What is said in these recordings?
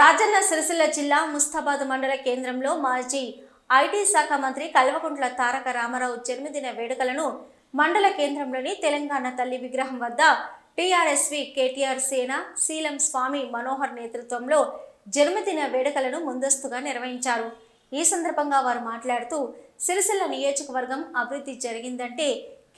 రాజన్న సిరిసిల్ల జిల్లా ముస్తాబాద్ మండల కేంద్రంలో మాజీ ఐటీ శాఖ మంత్రి కల్వకుంట్ల తారక రామారావు జన్మదిన వేడుకలను మండల కేంద్రంలోని తెలంగాణ తల్లి విగ్రహం వద్ద టీఆర్ఎస్వి కేటీఆర్ సేన శీలం స్వామి మనోహర్ నేతృత్వంలో జన్మదిన వేడుకలను ముందస్తుగా నిర్వహించారు. ఈ సందర్భంగా వారు మాట్లాడుతూ సిరిసిల్ల నియోజకవర్గం అభివృద్ధి జరిగిందంటే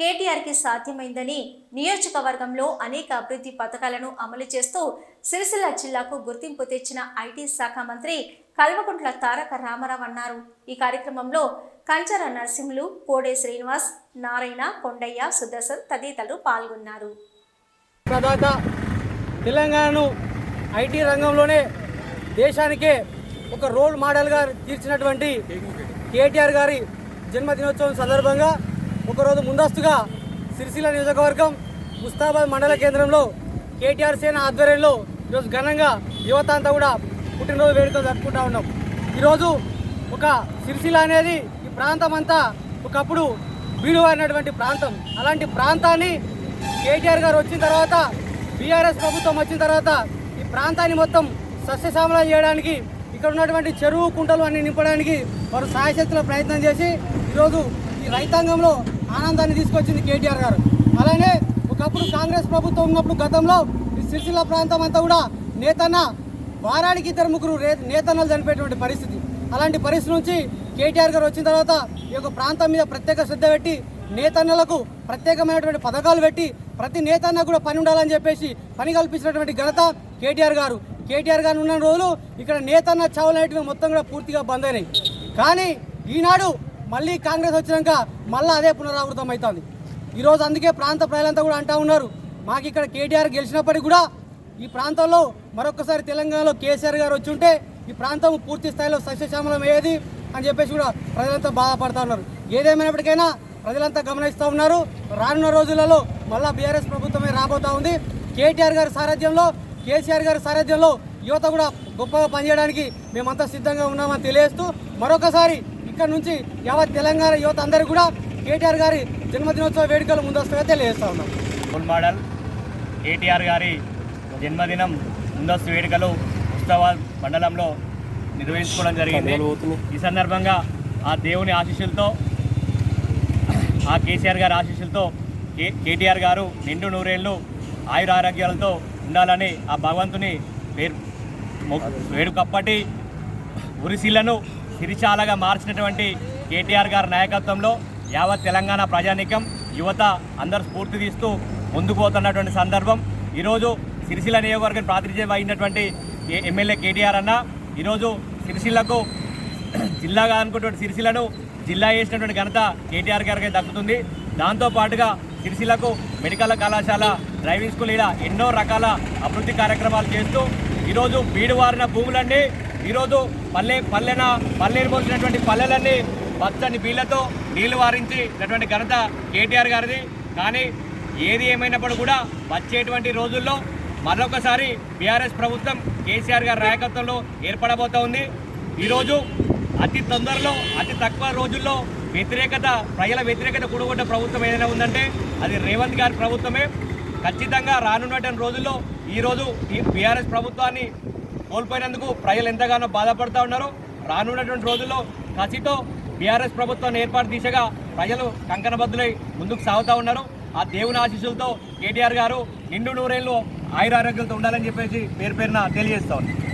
కేటీఆర్కి సాధ్యమైందని నియోజకవర్గంలో అనేక అభివృద్ధి పథకాలను అమలు చేస్తూ సిరిసిల్ల జిల్లాకు గుర్తింపు తెచ్చిన ఐటీ శాఖ మంత్రి కల్వకుంట్ల తారక రామారావు అన్నారు. ఈ కార్యక్రమంలో కంచర నరసింహులు కోడే శ్రీనివాస్ నారాయణ కొండయ్య సుదర్శన్ తదితరులు పాల్గొన్నారు. ప్రదాత తెలంగాణను ఐటీ రంగంలోనే దేశానికే ఒక రోల్ మోడల్గా తీర్చినటువంటి కేటీఆర్ గారి జన్మదినోత్సవం సందర్భంగా ఒకరోజు ముందస్తుగా సిరిసిల్ల నియోజకవర్గం ముస్తాబాద్ మండల కేంద్రంలో కేటీఆర్ సేన ఆధ్వర్యంలో ఈరోజు ఘనంగా యువత అంతా కూడా పుట్టినరోజు వేడుక జరుపుకుంటా ఉన్నాం. ఈరోజు ఒక సిరిసిల్ల అనేది ఈ ప్రాంతం అంతా ఒకప్పుడు బీడువారినటువంటి ప్రాంతం. అలాంటి ప్రాంతాన్ని కేటీఆర్ గారు వచ్చిన తర్వాత బీఆర్ఎస్ ప్రభుత్వం వచ్చిన తర్వాత ఈ ప్రాంతాన్ని మొత్తం సస్యశ్యామలం చేయడానికి ఇక్కడ ఉన్నటువంటి చెరువు కుంటలు అన్ని నింపడానికి వారు సాయశక్తుల ప్రయత్నం చేసి ఈరోజు రైతాంగంలో ఆనందాన్ని తీసుకొచ్చింది కేటీఆర్ గారు. అలానే ఒకప్పుడు కాంగ్రెస్ ప్రభుత్వం ఉన్నప్పుడు గతంలో ఈ సిరిసిల్ల ప్రాంతం అంతా కూడా నేతన్న వారానికి ఇద్దరు ముగ్గురు నేతన్నలు చనిపోయేటువంటి పరిస్థితి. అలాంటి పరిస్థితి నుంచి కేటీఆర్ గారు వచ్చిన తర్వాత ఈ యొక్క ప్రాంతం మీద ప్రత్యేక శ్రద్ధ పెట్టి నేతన్నలకు ప్రత్యేకమైనటువంటి పథకాలు పెట్టి ప్రతి నేతన్న కూడా పని ఉండాలని చెప్పేసి పని కల్పించినటువంటి ఘనత కేటీఆర్ గారు. కేటీఆర్ గారు ఉన్న రోజులు ఇక్కడ నేతన్న చావులనేటివి మొత్తం కూడా పూర్తిగా బంద్ అయినాయి. కానీ ఈనాడు మళ్ళీ కాంగ్రెస్ వచ్చినాక మళ్ళీ అదే పునరావృతం అవుతుంది. ఈరోజు అందుకే ప్రాంత ప్రజలంతా కూడా అంటా ఉన్నారు. మాకు ఇక్కడ కేటీఆర్ గెలిచినప్పటికీ కూడా ఈ ప్రాంతంలో మరొకసారి తెలంగాణలో కేసీఆర్ గారు వచ్చి ఉంటే ఈ ప్రాంతం పూర్తి స్థాయిలో సస్యశ్యామలం అయ్యేది అని చెప్పేసి కూడా ప్రజలంతా బాధపడతా ఉన్నారు. ఏదేమైనప్పటికైనా ప్రజలంతా గమనిస్తూ ఉన్నారు. రానున్న రోజులలో మళ్ళా బీఆర్ఎస్ ప్రభుత్వమే రాబోతా ఉంది. కేటీఆర్ గారి సారథ్యంలో కేసీఆర్ గారి సారథ్యంలో యువత కూడా గొప్పగా పనిచేయడానికి మేమంతా సిద్ధంగా ఉన్నామని తెలియజేస్తూ మరొకసారి ఇక్కడ నుంచి యావత్ తెలంగాణ యువత అందరికీ కూడా కేటీఆర్ గారి జన్మదినోత్సవ వేడుకలు ముందస్తుగా తెలియజేస్తా ఉన్నాం. రోల్ మోడల్ కేటీఆర్ గారి జన్మదినం ముందస్తు వేడుకలు ఉత్సవాల్ మండలంలో నిర్వహించుకోవడం జరిగింది. ఈ సందర్భంగా ఆ దేవుని ఆశీస్సులతో ఆ కేసీఆర్ గారి ఆశీస్సులతో కే కేటీఆర్ గారు నిండు నూరేళ్ళు ఆయుర ఆరోగ్యాలతో ఉండాలని ఆ భగవంతుని మొ- వేడుకప్పటి ఉరిశీలను సిరిచాలగా మార్చినటువంటి కేటీఆర్ గారి నాయకత్వంలో యావత్ తెలంగాణ ప్రజానీకం యువత అందరూ స్ఫూర్తి తీస్తూ ముందుకు పోతున్నటువంటి సందర్భం. ఈరోజు సిరిసిల్ల నియోజకవర్గం ప్రాతినిధ్యం వహించినటువంటి ఏ- ఎమ్మెల్యే కేటీఆర్ అన్న ఈరోజు సిరిసిల్లకు జిల్లాగా అనుకున్నటువంటి సిరిసిల్లను జిల్లా చేసినటువంటి ఘనత కేటీఆర్ గారికి దక్కుతుంది. దాంతో పాటుగా సిరిసిల్లకు మెడికల్ కళాశాల డ్రైవింగ్ స్కూల్ ఇలా ఎన్నో రకాల అభివృద్ధి కార్యక్రమాలు చేస్తూ ఈరోజు బీడువారిన భూములన్నీ ఈరోజు పల్లె పల్లెన పల్లెలు పోసినటువంటి పల్లెలన్నీ పచ్చని బీళ్ళతో నీళ్ళు వారించినటువంటి ఘనత కేటీఆర్ గారిది. కానీ ఏది ఏమైనప్పుడు కూడా వచ్చేటువంటి రోజుల్లో మరొకసారి బీఆర్ఎస్ ప్రభుత్వం కేసీఆర్ గారి నాయకత్వంలో ఏర్పడబోతా ఉంది. ఈరోజు అతి తొందరలో అతి తక్కువ రోజుల్లో వ్యతిరేకత ప్రజల వ్యతిరేకత కూడగొట్ట ప్రభుత్వం ఏదైనా ఉందంటే అది రేవంత్ గారి ప్రభుత్వమే. ఖచ్చితంగా రానున్నటువంటి రోజుల్లో ఈరోజు ఈ బీఆర్ఎస్ ప్రభుత్వాన్ని కోల్పోయినందుకు ప్రజలు ఎంతగానో బాధపడుతూ ఉన్నారు రానున్నటువంటి రోజుల్లో కసితో బీఆర్ఎస్ ప్రభుత్వాన్ని ఏర్పాటు దిశగా ప్రజలు కంకణబద్దులై ముందుకు సాగుతూ ఉన్నారు. ఆ దేవుని ఆశీస్సులతో కేటీఆర్ గారు నిండు నూరేళ్ళు ఆయురారోగ్యాలతో ఉండాలని చెప్పేసి పేరు పేరున తెలియజేస్తా ఉన్నారు